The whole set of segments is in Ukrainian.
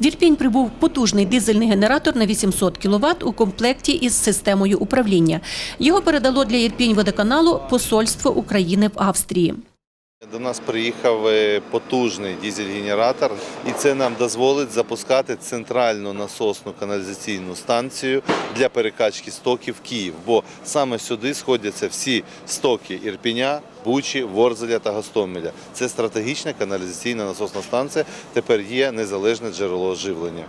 В Ірпінь прибув потужний дизельний генератор на 800 кВт у комплекті із системою управління. Його передало для Ірпінь водоканалу посольство України в Австрії. До нас приїхав е, потужний дизель-генератор, і це нам дозволить запускати центральну насосну каналізаційну станцію для перекачки стоків в Київ. Бо саме сюди сходяться всі стоки Ірпіня, Бучі, Ворзеля та Гостомеля. Це стратегічна каналізаційна насосна станція. Тепер є незалежне джерело живлення.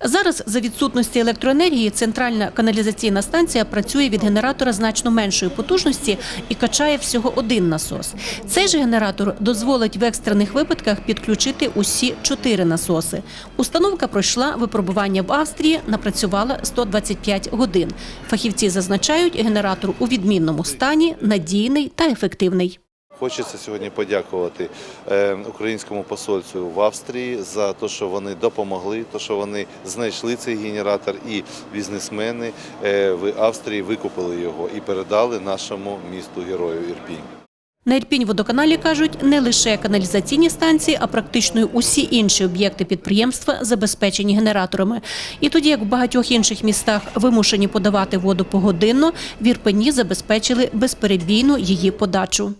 Зараз за відсутності електроенергії центральна каналізаційна станція працює від генератора значно меншої потужності і качає всього один насос. Цей же генератор дозволить в екстрених випадках підключити усі чотири насоси. Установка пройшла випробування в Австрії, напрацювала 125 годин. Фахівці зазначають, генератор у відмінному стані, надійний та ефективний. Хочеться сьогодні подякувати е, українському посольству в Австрії за те, що вони допомогли, те, що вони знайшли цей генератор, і бізнесмени е, в Австрії викупили його і передали нашому місту герою Ірпінь. На Ірпінь водоканалі кажуть, не лише каналізаційні станції, а практично усі інші об'єкти підприємства забезпечені генераторами. І тоді, як в багатьох інших містах вимушені подавати воду погодинно, в Ірпені забезпечили безперебійну її подачу.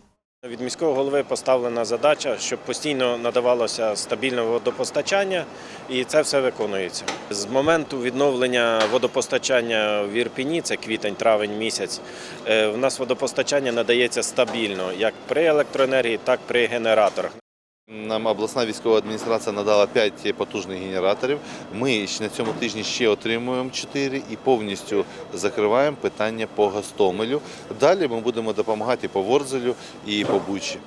Від міського голови поставлена задача, щоб постійно надавалося стабільне водопостачання, і це все виконується. З моменту відновлення водопостачання в Ірпіні, це квітень-травень місяць, У в нас водопостачання надається стабільно як при електроенергії, так і при генераторах. Нам обласна військова адміністрація надала 5 потужних генераторів. Ми на цьому тижні ще отримуємо 4 і повністю закриваємо питання по Гостомелю. Далі ми будемо допомагати по Ворзелю, і по Бучі.